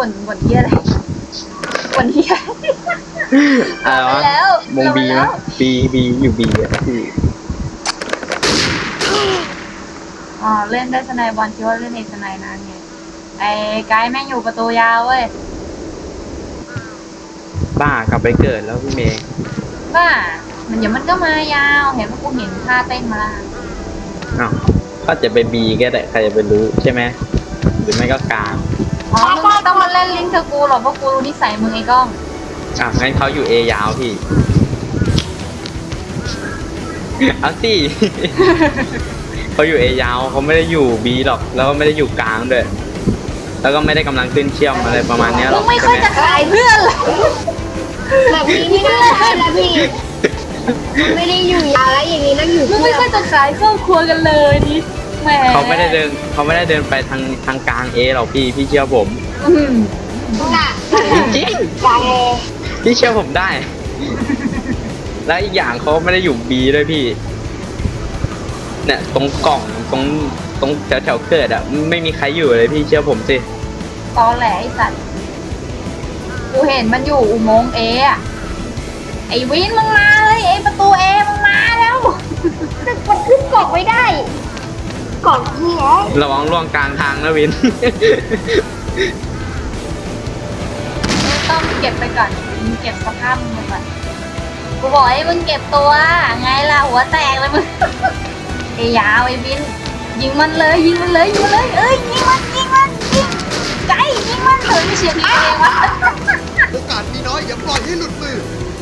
บ่นบ่นเฮียอะไรบ่นเฮียอะไรไปวะแล้ววงบีลมั้แล้ยวบีบีอยู่บีอะพี่อ๋อเล่นได้สไนบอลคิดว่าเล่นเอกสไนนานไงไอ้ไกด์แม่งอยู่ประตูยาวเว้ยบ้ากลับไปเกิดแล้วพี่เมย์บ้ามันเดี๋ยวมันก็มายาวเห็นว่ากูเห็นท่าเต้นมาละอ้าวก็จะไปบีก็ได้ใครจะไปรู้ใช่ไหมหรือไม่ก็กลาง อ๋อมึงไม่ต้องมาเล่นลิงก์กับกูหรอกเพราะกูรู้นิสัยมึงไอ้กล้อง อะงั้นเขาอยู่เอยาวพี่ เอาสิ เขาอยู่เอยาวเขาไม่ได้อยู่บีหรอก แล้วก็ไม่ได้อยู่กลางด้วย แล้วก็ไม่ได้กำลังขึ้นเชื่อมอะไรประมาณเนี้ยหรมึอกงไม่ใช่ค่อยไหมจะขายเพื่อนเลยแบบนี้ไม่ได้แล้วพี่ไม่ได้อยู่ยาวแล้วอย่างนี้ต้องอยู่มึงไม่ค่อยจะขายครอบครัวกันเลยนี่ แหมเขาไม่ได้เดินเขาไม่ได้เดินไปทางทางกลางเอหรอกพี่พี่เชื่อผมอืมน่ะจริงกลางเอๆพี่เชื่อผมได้ แล้วอีกอย่างเขาไม่ได้อยู่บีด้วยพี่ เนี่ยตรงกล่องตรงตรงแถวแถวๆเกิดอะไม่มีใครอยู่เลยพี่เชื่อผมสิตอแหลไอ้สัตว์กูเห็นมันอยู่อุโมงค์เออะไอ้วินมึงมาเลยไอ้ประตูเอมึงมาแล้วแต่มันขึ้นเกาะไม่ได้เกาะที่ไหนระวังล่วงกลางทางนะวิน ต้องเก็บไปก่อนมึงเก็บสภาพมึงไปก่อนกูบอกให้มึงเก็บตัว ไงล่ะหัวแตกเลยมึง ไอ้ยาวไอ้วิน ยิงมันเลยยิงมันเลยยิงมันเลยเอ้ยยิงมันยิงมันยิงไก่ยิงมันเออไม่เชียร์ดีตัวเองวะโอกาสมีน้อยอย่าปล่อยให้หลุดมือ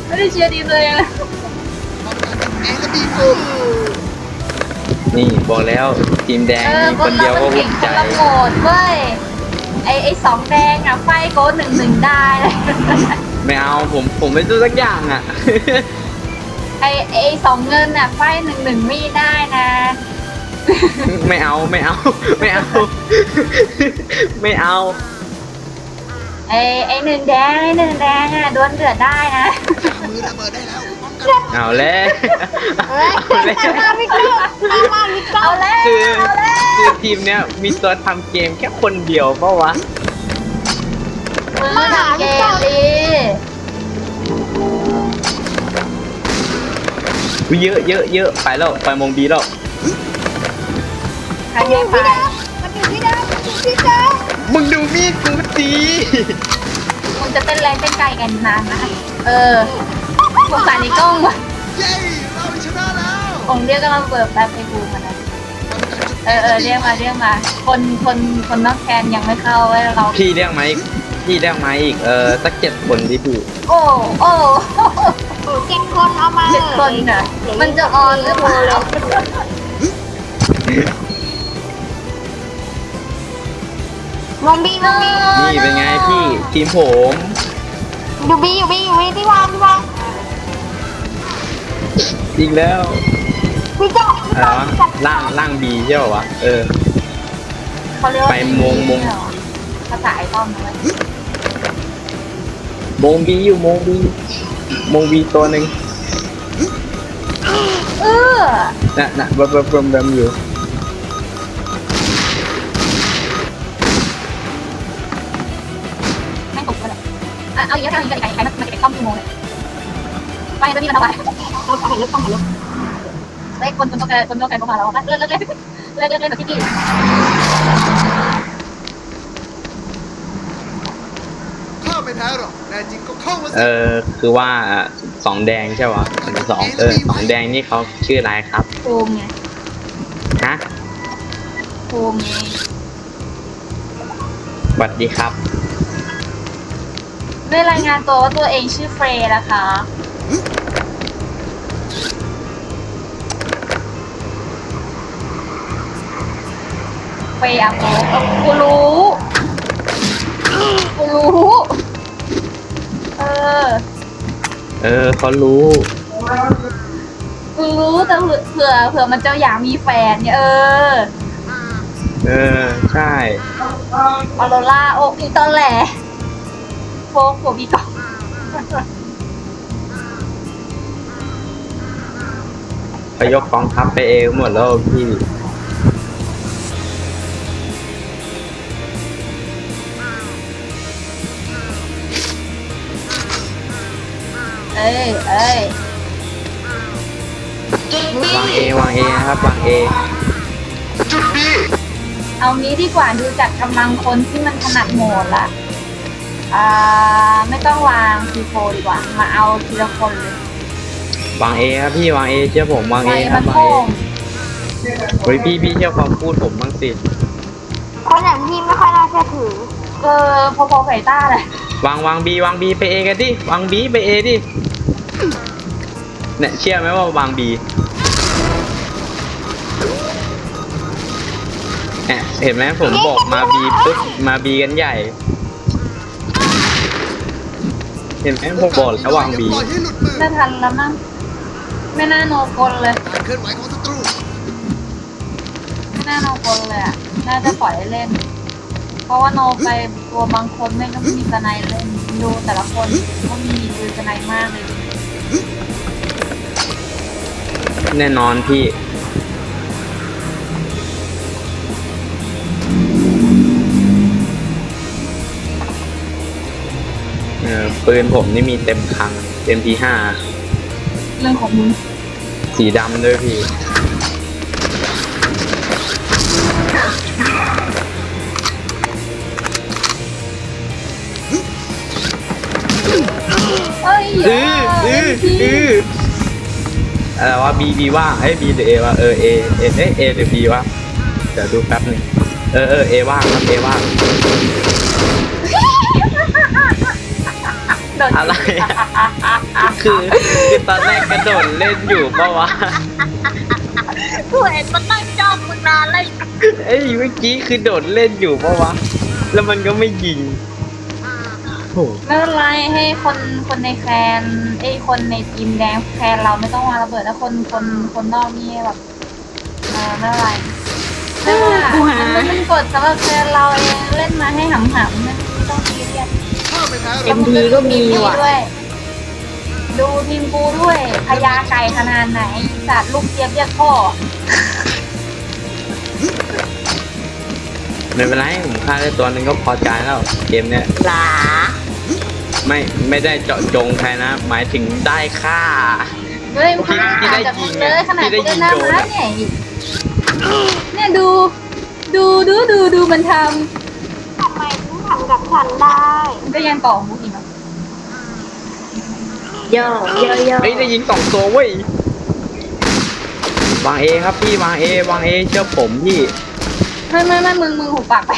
ไม่ได้เชียร์ดีตัวเองเลย ป้องกันกันเองและบีบมือ นี่บอกแล้วทีมแดงเออมีคคนนเราเดียวก็มันอุ่เก่งนคใจนละโหมดเว้ย ไอไอสองแดงอะไฟโกดหนึ่งหนึ่งได้เลยไม่เอาผมผมไม่รู้สักอย่างอะ ไอไอสองเงินอะไฟหนึ่งหนึ่งไม่ได้นะ ไม่เอาไม่เอา ไม่เอา ไม่เอา ไอไอหนึ่งแดงไอหนึ่งแดงอะดวลเดือดได้นะมือระเบิดได้แล้วป้องกัน เอาแล้วเฮ้ยเอาแล้วตามมาพี่ก้องตามมาพี่ก้อเอางแล้วคือเอาแล้วคือทีมเนี้ยมีตัวทำเกมแค่คนเดียวเปล่าวะมึงทำเกมดีอุ๊ยเยอะเยอะเยอะไปแล้วไปมงบีแล้วใครไม่ไปมันอยู่ที่เดิมมันอยู่ที่เดิมมึงดูมีดกูสิ มึงจะเต้นแรงเต้นไกลกันนานนะเออ สงสารในกล้องว่ะเย้เราชนะแล้วองค์เรียกกำลังเปิดแป๊บไปดูมันนะเออเออเรียกมาเรียกมา คนคนคนนอกแคนยังไม่เข้าเว้ยเรา พี่เรียกมาอีกพี่เรียกมาอีกเออสักเจ็ดคนดิพี่โอ้โอ้โอ้เจ็ดคนเอามาเจ็ดคนน่ะมันจะออนหรือเปล่ามองบีมองบีนี่เป็นไงพี่ทีมผม อยู่บีอยู่บีอยู่บีที่วางที่วาง อีกแล้วพี่ก้องพี่อะไรก้องวะจัดล่างล่างบีใช่ป่าวะเออ เขาเรียกว่าไปมงมง ภาษาไอ้ต้อมนะเว้ยมงบีอยู่มงบีมงบีตัวหนึ่งเออน่ะน่ะเบิ่มเบิ่มเบิ่มเบิ่มอยู่แม่งตกไปเลยอะเอาอย่างนี้เอาอย่างนี้ไก่ไก่มันมันจะเป็นต้อมชั่วโมงเลยไปจะมีมันเอาไว้ ต้องถ่ายรูปต้องถ่ายรูปเฮ้ยคนคนตัวแกคนตัวแกเข้ามาแล้วเลิกเลิกเลิกเลิกเลิกเลิกแบบที่พี่ข้าไม่แพ้หรอกแน่จริงก็เข้ามาเอสิอคือว่าสองแดงใช่ป่ะสองเออสองแดงนี่เขาชื่ออะไรครับภูมิไงฮะภูมิไงสวัสดีครับได้รายงานตัวว่าตัวเองชื่อเฟรย์นะคะ เฟรย์อะโเออกูรู้ กูรู้ เออ เออเขารู้กูรู้แต่เผื่อเผื่อเผื่อมันจะอยากมีแฟนเนี่ยเออเออ ใช่ออโรล่าโอ้อีตอนแหลโฟกโฟบีกองเขายกกองทัพไปเองหมดแล้วพี่ อ้ยเอ้ยวางเอวางเอนะครับวางเอเอางี้ดีกว่าดูจากกำลังคนที่มันถนัดโหมดละอ่าไม่ต้องวางซีโฟดีกว่า มาเอาทีละคนเลยวางเอครับพี่วางเอเชื่อผมวางเอไว้ครัมับนวางโค้เองเฮ้ยพี่พี่เชื่อความพูดผมบ้างสิคนอย่างพี่ไม่ค่อยน่าเชื่อถือ เออพอๆไก่ต้าเลยวางวางบีวางบีไปเอกันดิวางบีไปเอดิ เนี่ยเชื่อไหมว่าวางบีเนี่ยเห็นไหมผมบอกมาบีปุ๊บมาบีกันใหญ่ เห็นไหมผมบอกแล้ววางบี ปล่อยให้หลุดมือไม่ทันแล้วมั้งไม่น่าโนกลเลยการเคลื่อนไหวของศัตรูไม่น่าโนกลเลยอะน่าจะปล่อยให้เล่น เพราะว่าโนไปตัวบางคนแม่งก็ไม่มีสไนเล่นดูแต่ละคนก็มีดูสไนมากเลย แน่นอนพี่ เออปืนผมนี่มีเต็มคลังเต็มทีห้าเรื่องของมึง สีดำด้วยพี่ อ้ยอืออืออืออะไรวะบีบีว่างเอ้ยบีหรือเอวะเออเอเอเอ้ยเอหรือบีวะเดี๋ยวดูแป๊บหนึงเออเออเอว่างครับเอว่างโดนอะไรอะคือคือตอนแรกกระโดดเล่นอยู่ปะวะกูเห็นมันนั่งจ้องมึงนานเลย เอ้ยเมื่อกี้คือโดดเล่นอยู่ปะวะ แล้วมันก็ไม่ยิงโอ้ ไม่เป็นไรให้คนคนในแคนไอ้ยคนในทีมแดงแคนเราไม่ต้องวางระเบิดแล้วคนคนคนนอกนี่แบบเออไม่เป็นไรไม่ว่ามั นเป็นกฎสำหรับแคนเราเองเล่นมาให้หำๆไม่ต้องซีเรียสถ้าไม่แพ้หรเอ็อกมดีก็มีว่ะ ด้วย ดูทีมกูด้วยพญาไก่ขนาดไหนสัตว์ลูกเจี๊ยบเรียกพ่อไม่เป็นไรผมฆ่าได้ตัวหนึงก็พอใจแล้ว เกมเนี้ยหลา ไม่ไม่ได้เจาะจงใครนะ หมายถึงได้ค่า เฮ้ยมันไม่ต่างจากมึงเลยขนาดกูเล่นหน้าม้าเนี่ยอีกเนี่ยดู ดูดูดูดูมันททำไมถึงทำกับฉันได้ำมันก็ยังต่อมุกอีกเนาะเยอะเยอะเยอะเฮ้ยได้ยิงสองตัวเว้ยวางเอครับพี่วางเอวางเอเชื่อผมพี่ไม่ไม่ไม่มึงมึงหุบปากไป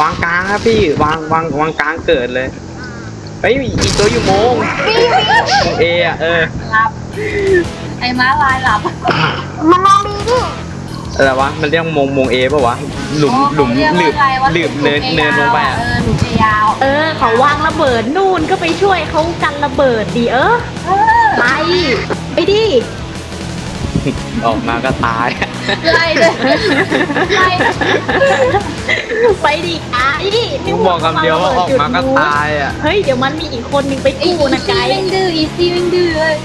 วางกลางครับพี่วางวางวางกลางเกิดเลยเฮ้ยอีกตัวอยู่โมงโมงเออะเออหลับไอ้ม้าลายหลับมันมองดีดิอะไรวะมันเรียกโมงโมงเอป่ะวะหลุมอ๋อหลุมเขาหเรีลืยกบว่าอะไรวะหลืบเนินหลุมเนินลงไปยาวอะเออหลุมยาวเออเขาวางระเบิดนู่นก็ไปช่วยเขากันระเบิดดีเออเออไปไปดิออกมาก็ตาย ไล่เลยไล่ไปดิไอ้กูบอกคำเดียวว่าออกมาก็ตายอะ เฮ้ยเดี๋ยวมันมีอีกคนนึงไปไอ้กู้อีนะไกซี่ด์แม่งดื้ออีซี่แม่งดื้อเลย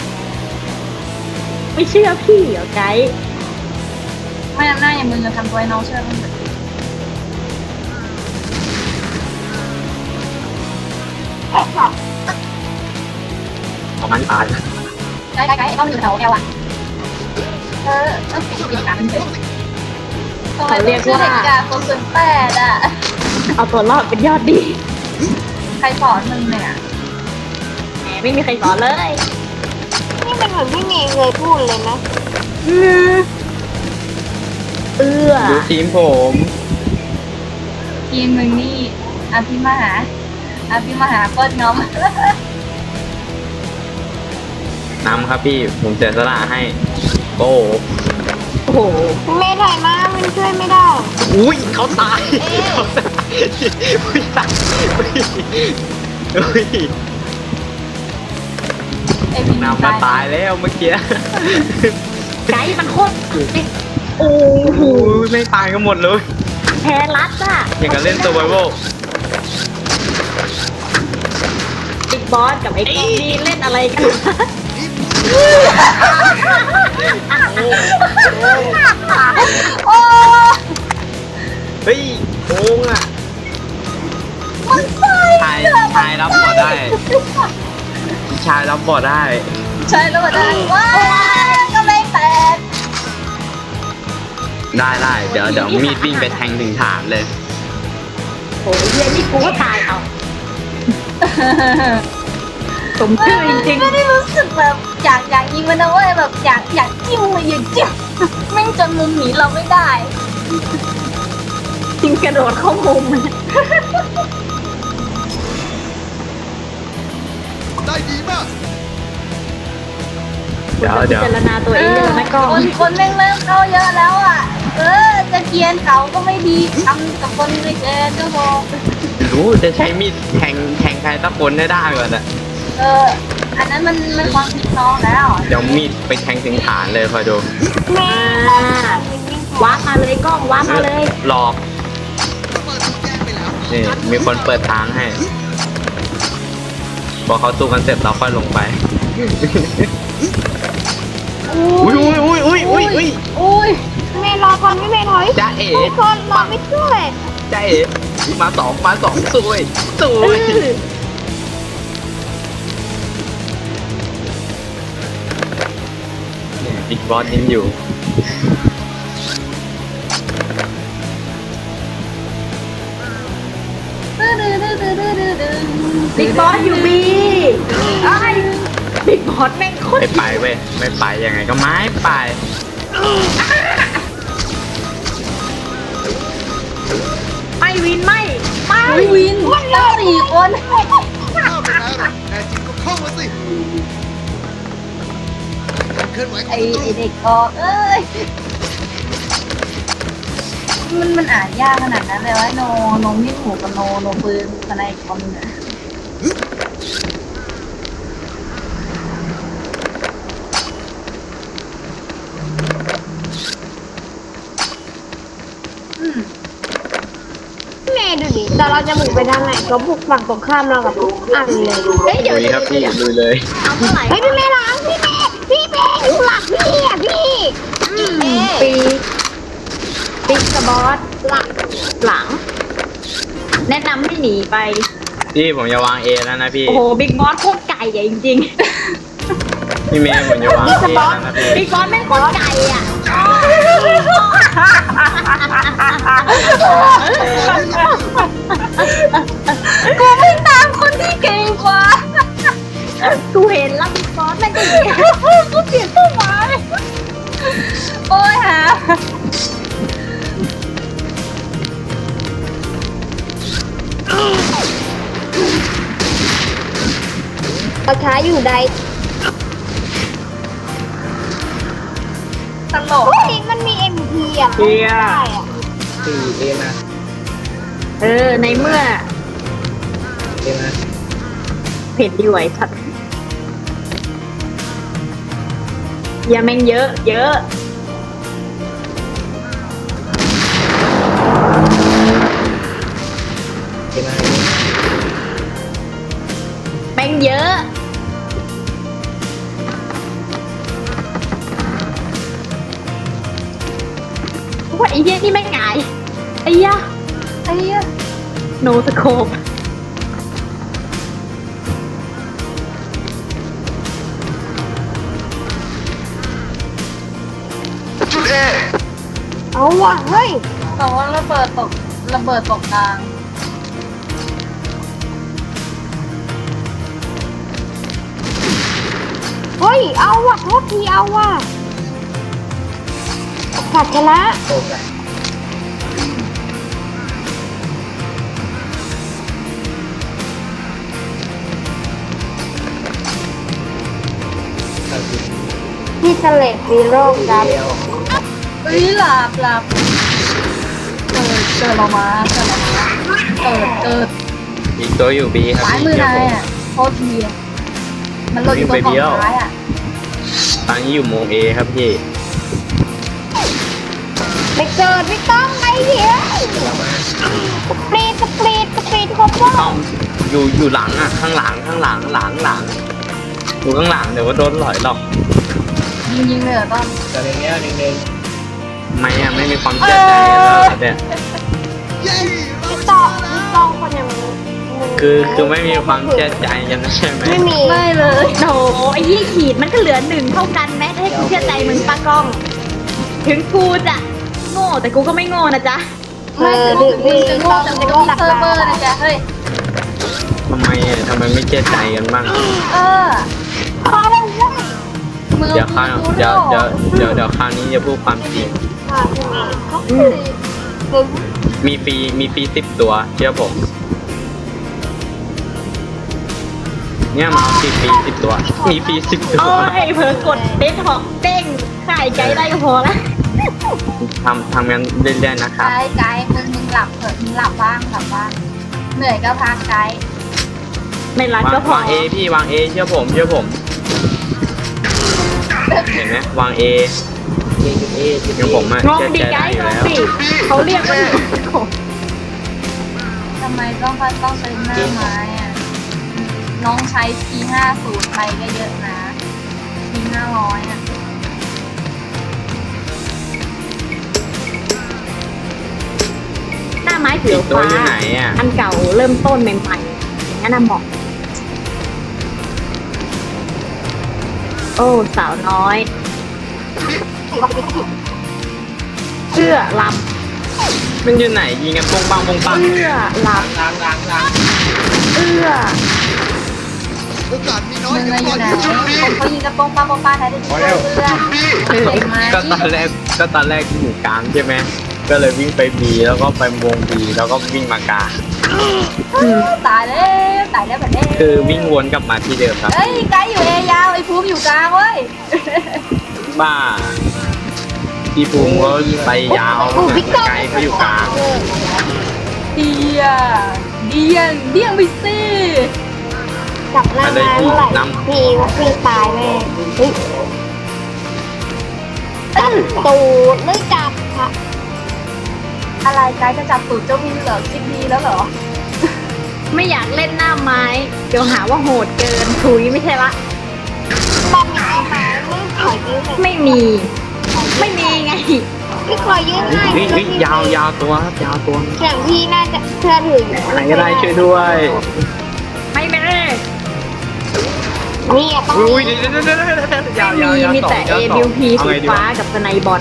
ไม่เชื่อพี่เหรอไกด์ไม่อำนาจอย่างมึงจะทำตัวให้น้องเชื่อมันเถอะออกมาตายไกด์ไกด์ไกด์ต้องอยู่แถวแอลอะ เออต้องเก็บกิจกาเถอะทำไมต้องชื่อเด็กกาคนส่วนแปดอะ เอาตัวรอดเป็นยอดดีใครสอนมึงเนี่ยแหมไม่มีใครสอนเลย นี่เป็นเหมือนพี่เมย์เคยพูดเลยนะเอื้อดูทีมผม ทีมมึงนี่อภิมหาอภิมหาโคตรน้อมนำครับพี่ ผมเสียสละให้ โก้โอ้โหพี่เมย์ถ่ายมามันช่วยไม่ได้ อุ้ยเขาตายเขาตายอุ้ยตายอุ้ยอุ้ยไอ้พิมนำมาตายแล้วเมื่อกี้ไกด์มันโคตรโอ้โอ้โหโหไม่ตายกันหมดเลยแพ้รัดอะอย่างกับเล่น survival บิ๊กบอสกับไอ้กองนี่เล่นอะไรกันวะ โอ้เฮ้ยโกงอะมันตายทายทายรับหมดได้ชายรับบ่ได้ใช่แล้วได้ว้าวก็ไม่แตกได้ได้เดี๋ยวเดี๋ยวมีดวิ่งไปแทงถึงฐานเลย โอ้ยเฮียนี่กูก็ตายเอา สมชื่อจริงๆไม่ได้รู้สึกแบบอยากอยากยิงมันนะเว้ยแบบอยากอยากจิ้มเลยอยากจิ้มแม่งจนมุมหนีเราไม่ได้จริงกระโดดเข้ามุมได้ดีมากเดี๋ยวเดี๋ยวพิจารณาตัวเองเลยนะกล้องคนคนแม่งเริ่มเข้าเยอะแล้วอะ เออจะเกรียนเขาก็ไม่ดีทำกับคนไม่เกินชั่วโมงรู้จะใช้มีดแทงแทงใครสักคนได้ได้ก่อนอะ เออ อันนั้นมันมันความคิดน้องแล้วเดี๋ยวมีดไปแทงถึงฐานเลยคอยดูแม่ว้ามาเลยกล้องว้ามาเลย หลอกระเบิดถูกแยกไปแล้วนี่มีคนเปิดทางให้พอเขาสู้กันเสร็จเราค่อยลงไป อุ้ยอุ้ยอุ้ยอุ้ยอุ้ยอุ้ยอุ้ยแม่รอก่อนไม่แม่ถอยจ้าเอ๋ทุกคนรอไม่ช่วยจ้าเอ๋มาสองมาสองสวยสวย บิ๊กบอสยังอยู่ บิ๊กบอสอยู่บีไอ้บิ๊กบอสแม่งโคตรไม่ไปเว้ย ไม่ไปยังไงก็ไม่ไป ไม่วินไม่ไม่อุ้ยวินตั้งสี่คนข้าไม่แพ้หรอกแน่จริงก็เข้ามาสิการ เคลื่อนไหวขอไองศัตไอรูเด็กกอกเอ้ย มันมันอ่านยากขนาดนั้นเลยวะโนโนมิดหูกับโนโนปืนอะไรอีกคนนึงอะอืมแม่ดูดิแต่เราจะหมุนไปทางไหนก็บุกฝั่งตรงข้ามเรากับทุกอันเลย เฮ้ยเดี๋ยวลุยครับพี่ลุยเลยเอาเท่าไหร่เฮ้ยพี่แม่หลังพี่แม่พี่แม่อยู่หลัง พี่อะพี่ปีปีกระบอสหลังหลัง แนะนำให้หนีไป พี่ผมจะวางเอแล้วนะพี่โอ้โหบิ๊กบอสโคตรไก่อะจริงพี่เมย์ผมจะวางๆบิ๊กเอบอแล้วสนะพี่บิ๊กบอสแม่งโคตรไก่อะ เผ็ดดีไหวชัดอย่าแม่งเยอะ เยอะแม่งเยอะว่าไอ้เหี้ยนี่แม่งไงายไอ้ยะไอ้เหี้ยโนสโคป เอาว่ะเฮ้ยแต่ว่าระเบิดตกระเบิดตกกลางเฮ้ย เอาว่ะโทษทีเอาว่ะขัดชนะพี่เสลดวีโร่ครับ เอ้ยหลับหลับเกิดเกิดออกมาเกิดออกมาเกิดเกิดอีกตัวอยู่บีครับซ้ายมือนายอะโทษทีมันหล่นอยู่ตรงกล่องซ้ายอะตอนนี้อยู่โมงเอครับพี่ไม่เกิดไม่ต้องไงเหี้ยสปรีดสปรีดสปรีดครบรอต้องอยู่อยู่หลังอะข้างหลังข้างหลังหลังหลังอยู่ข้างหลังเดี๋ยวว่าโดนหลอยหรอกยิงยิงเลยเหรอต้อม ไม่อะไม่มีความเชื่อใจแล้วเนี่ยเย้เราไม่ชต้องนะไม่แล้วต้องคนอย่างมึงคือคือคือไม่มีความเชื่อใจกันนะใช่ไหมไม่มีไม่เลยโถไอ้ยี่ขีดมันก็เหลือหนึ่งเท่ากันแม้ให้กูเชื่อใจมึงป้ากล้อง ถึงกูจะโง่แต่กูก็ไม่โง่นะจ๊ะไม่ถึงมึงจะโง่แต่มึงก็มีเซิร์ฟเวอร์นะจ๊ะเฮ้ยทำไมอะทำไมไม่เชื่อใจกันบ้างเออมึง เดี๋ยวคราวเดี๋ยวเดี๋ยวเดี๋ยวเดี๋ยวคราวนี้จะพูดความจริง มีฟรีมีฟรีสิบตัวเชื่อผม เนี่ยมาเอาฟรีฟรีสิบตัว มีฟรีสิบตัว โอ้ยเผลอกดเด้นหอกเด้งขายใจได้ก็พอละทำทำกันเรื่อยๆนะคไกรับด์ไกด์มึงมึงหลับเถอะมึงหลับบ้างหลับบ้างเหนื่อยก็พักไกด์ไม่รักวางก็พอวางเอพี่วางเอเชื่อผมเชื่อผม เห็นไหมวางเอเชื่อผมอะงงเชื่อดิใจไกได้ด์องยู่งแล้วดิเขาเรียกว่าทำไมต้องต้องเป็นหน้าไม้อะ น้องใช้ P50 ไปก็เยอะนะ P500 อะ หน้าไม้เขีอียวกตัวฟ้าอยู่ไหนอะอันเก่าเริ่มต้นใหม่ๆอย่างนั้นน่ะเหมาะ โอ้สาวน้อยเชื่อลมันอยู่ไหนยิงกันปงปังปงำปังเชื่อลำเอื้อโอกาสมีน้อยมึงอย่าอะอปล่ยู่อยไหนให้จุดนี้เขายิงกระโปรงป้าโปงป้าแท้ที่ช่วยเพื่อนเห็นไหมก็ตอนแรกก็ตอนแรกอยู่กลางใช่ไหมก็เลยวิ่งไปบีแล้วก็ไปวงบีแล้วก็วิ่งมากลาง ตายแล้วตายแล้วแบบนี้คือวิ่งวนกลับมาที่เดิมครับเฮ้ยไกด์อยู่เอยาวไอ้ภูมิอยู่กลางเว้ยบ้าพี่ภูมิเขาไปยาวไกลเขาอยู่กลางเดียเดียงเดียงไปสิจับหน้าไปเลยพี่นพี่ว่าพี่ตายแม่เฮ้ยจับตูดไม่จับค่ะ อะไรไกด์จะจับตูดเจ้าวินเหรอคิดดีแล้วเหรอ ไม่อยากเล่นหน้าไม้ เดี๋ยวหาว่าโหดเกินถุยไม่ใช่ละบอมมีไหมไม่ขอยืมไม่มี ไม่มีไง พี่ขอยืมำเฮ้ยเฮ้ยเฮ้ยยาวยาวตัวครับยาวตัวอย่างพี่น่าจะเชื่อถืออยู่ไหนก็ได้ช่วยด้วยไม่ไม่ได้นี่ต้องอุ้ยเดี๋ยวเดี๋ยวเดี๋ยวเดี๋ยวเดี๋ยวยาวไม่ยาวมียาวมีสองแต่ยาวสอง AWP เอาสีไงดีฟ้าวะกับสไนบอ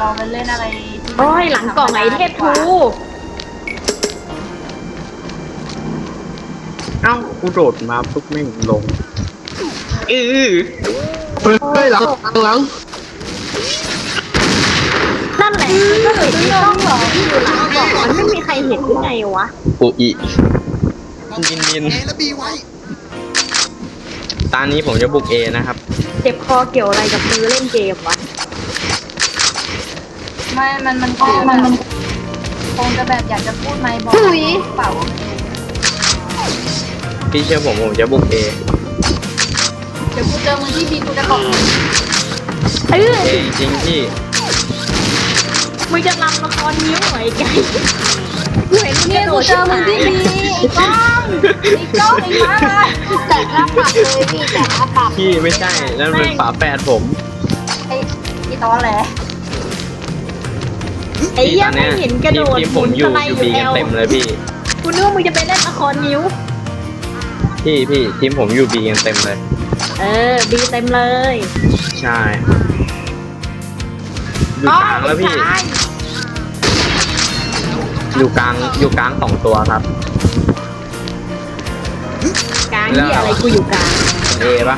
ลเราไปเล่นอะไรที่โอ้ยหลังกล่องไอเทพทูเอ้ากูโดดมาปุ๊บไม่ลงอือเฮ้ยหลังหลังนั่นแหละก็เห็นที่ต้องหรอที่อยู่หลังกล่องมันไม่มีใครเห็นยังไงวะปูอียินดินเอและบีไว้ตอนนี้ผมจะบุกเอนะครับ เจ็บคอเกี่ยวอะไรกับมือเล่นเกมวะ ไม่ มัน มันคงมันมันคงจะแบบอยากจะพูดไม่บอกเปล่าพี่เชื่อผมผมจะบุกเอเดี๋ยวกูเจอมึงที่บีกูจะบอกมึงเออเอจริงพี่มึงจะรำละครนิ้วเหรอไอ้ไก่กูเห็นมึงเนี่กยระโดกูดเจอมึงที่บีไอ้ก้องไอ้ก้องไอ้มาแต่หน้าปับเลยพี่แต่หน้าปับพี่ไม่ใช่นั่นเป็นฝาแฝดผมไอ้ไอ้ตอแหล ไอ้เหี้ยไม่เห็นกระโดดทีมผมอยู่อยู่บีกันเต็มเลยพี่กูนึกว่ามึงจะไปเล่นละครนิ้ว พี่พี่ทีมผมอยู่บีกันเต็มเลย เออบีเต็มเลย ใช่อยู่กลางแล้วพี่ใช่อยู่กลางอยู่กลางสองตัวครับกลางที่อะไรกูอยู่กลางเอปะ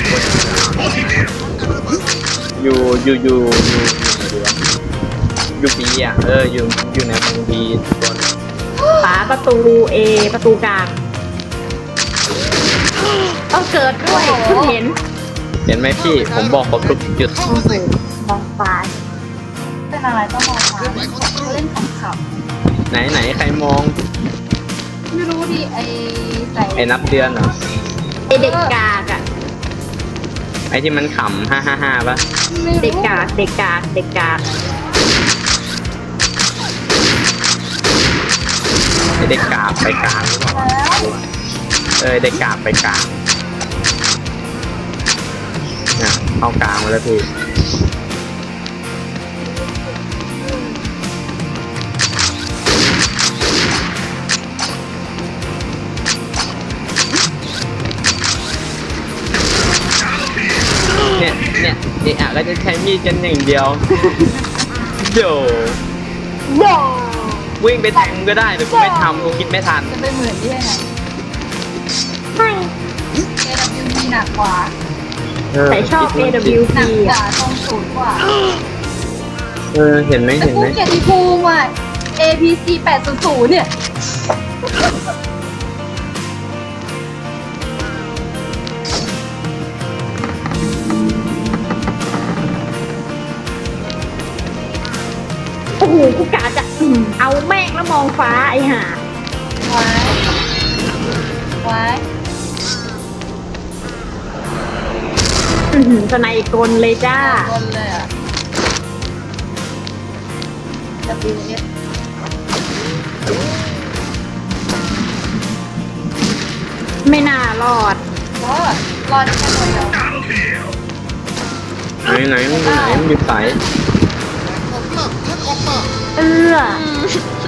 อยู่อยู่อยู่อยู่ อยู่บีอะเอออยู่อยู่ในวงบีตัวนึงฝาประตูเอประตูกลางต้องเกิดด้วยเพิ่งเห็นเห็นไหมพี่ผมบอกครบทุกจุดเข้ามาสิมองฟ้าเป็นอะไรต้องมองมาเล่นของขับไหนไหนใครมอง ไม่รู้ดิไอ้ใส่ไอ้นับเดือนเหรอไอเด็กกากอะไอ้ที่มันขำห้าห้าห้าปะเด็กกากเด็กกากเด็กกาก ได้กราบไปกลางเออยได้กราบไปกลางเนี่ยเอากลางมาแล้วพี่เนี่ยเนี่ยนี่อะก็จะใช้มีดกันหนึ่งเดียว โดโา วิ่งไปแทงก็ได้แต่กูไม่ทำกูคิดไม่ทันจะไปเหมือนที่ยังไงไม่ AWP หนักกว่าแต่ชอบ AWP หนักกว่าอะตรงสูงกว่าเออเห็นไหมแต่เห็นกูไหมเกียรติภูมิอะ APC 800เนี่ย โอ้โหกูกะจะอืมเอาแม่งแล้วมองฟ้าไอ้ห่า ไว้ไว้อื้อหือสไนกลเลยจ้า บนเลยอะ WS ไม่น่ารอดโอ้รอได้แค่ตัวเดียวไหนไหนมึงอยู่ไหนมึงอยู่สาย ออก